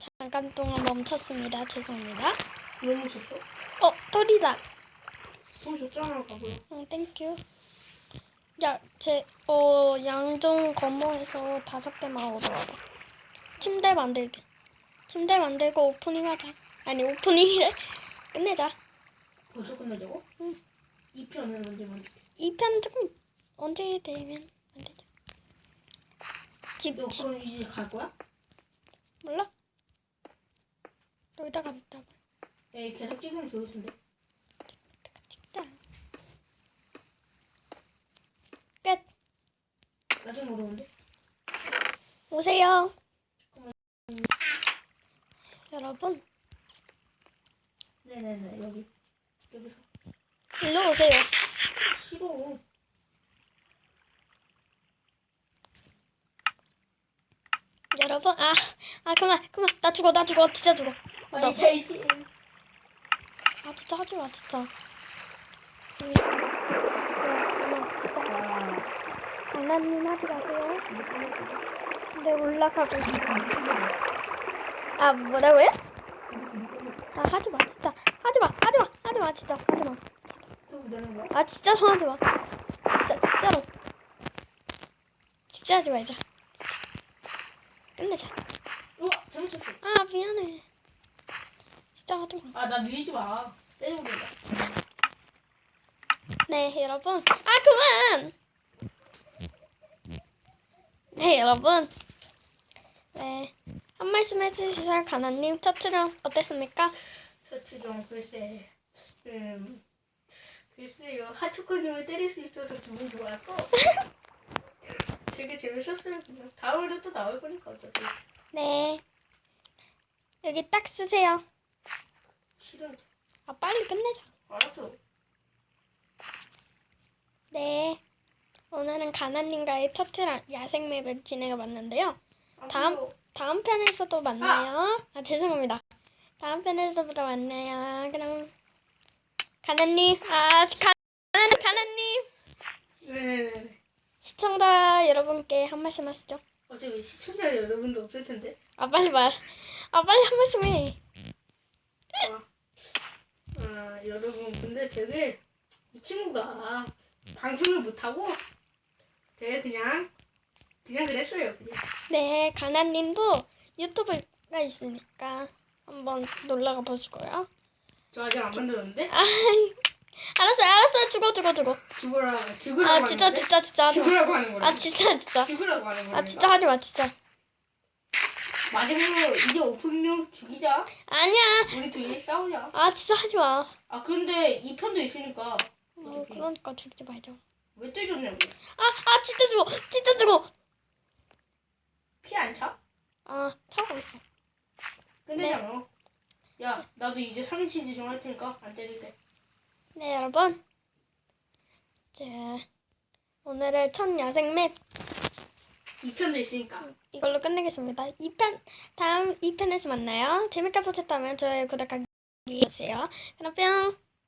잠깐 동안 멈췄습니다. 죄송합니다. 왜 묻혔어? 어, 털이다. 가보요. 응, 땡큐. 야, 제, 어, 양종 거모에서 다섯 개만 얻어와봐. 침대 만들기. 침대 만들고 오프닝 하자. 아니, 오프닝이래. 끝내자. 벌써 끝내자고? 응. 2편은 언제 만들지? 2편 조금 언제 되면 안 되죠. 집, 너 집, 그럼 이제 갈 거야? 몰라? 여기다가 있다가 야, 계속 찍으면 좋을 텐데. 찍자. 끝. 나중에 어려운데? 오세요. 여러분, 네네네, 여기. 여기서. 일로 오세요. 싫어. 여러분, 아, 아, 그만, 그만. 나 죽어, 나 죽어. 진짜 죽어. 나, 아니, 잘지. 아, 진짜 하지 마, 진짜. 진짜. 장난님 하지 마세요. 네, 올라가고. 아, 뭐라고요? 아, 하지 마, 진짜. 하지 마, 하지 마, 하지 마, 진짜. 하지 마. 아, 진짜 하지 마. 진짜, 진짜로. 진짜 하지 말자. 끝내자. 우와, 잘못했어. 아, 미안해. 진짜 마. 아, 나 밀지 마. 네, 여러분. 아, 그만! 네, 여러분. 네. 한 말씀 해주실 가나님 첫 출연 어땠습니까? 서추정 글쎄. 음. 글쎄요. 하초코님을 때릴 수 있어서 기분 좋았고. 되게 재밌었어요. 그냥. 다음에도 또 나올 거니까 어차피. 네. 여기 딱 쓰세요. 싫어. 아, 빨리 끝내자. 알았어. 네. 오늘은 가나님과의 첫 출연 야생 맵을 진행해 봤는데요. 아, 다음-. 다음 편에서도 만나요. 아, 죄송합니다. 다음 편에서부터 만나요. 그럼 가나님, 아 가, 가나님 네네네. 시청자 여러분께 한 말씀 하시죠. 어차피 시청자 여러분도 없을 텐데. 아 빨리 말, 아 빨리 한 말씀 해. 아, 아, 여러분 근데 되게 이 친구가 방송을 못하고 되게 그냥 그냥 그랬어요. 그냥. 네, 가나님도 유튜브가 있으니까 한번 놀러가 보시고요. 저 아직 안 만들었는데 아, 알았어요, 알았어요. 죽어, 죽어, 죽어. 죽으라 죽으라고 아 진짜, 하는데? 진짜, 진짜 하지 마. 죽으라고 하는 거라. 아 진짜, 진짜. 죽으라고 하는 거라. 아 진짜 하지 마, 진짜. 마지막으로 이제 오픈명 죽이자. 아니야. 우리 둘이 싸우자. 아 진짜 하지 마. 아 근데 이 편도 있으니까 어, 그러니까 죽지 말자. 왜 때렸냐고. 아, 아 진짜 죽어, 진짜 죽어. 피 안 차? 아 차고 있어. 끝내잖아. 야 나도 이제 3인칭 지정 할 테니까 안 때릴게. 네 여러분. 자 오늘의 첫 야생 맵 2편도 있으니까. 이걸로 끝내겠습니다. 2편 다음 2편에서 만나요. 재밌게 보셨다면 좋아요 구독하기 해주세요. 그럼 뿅.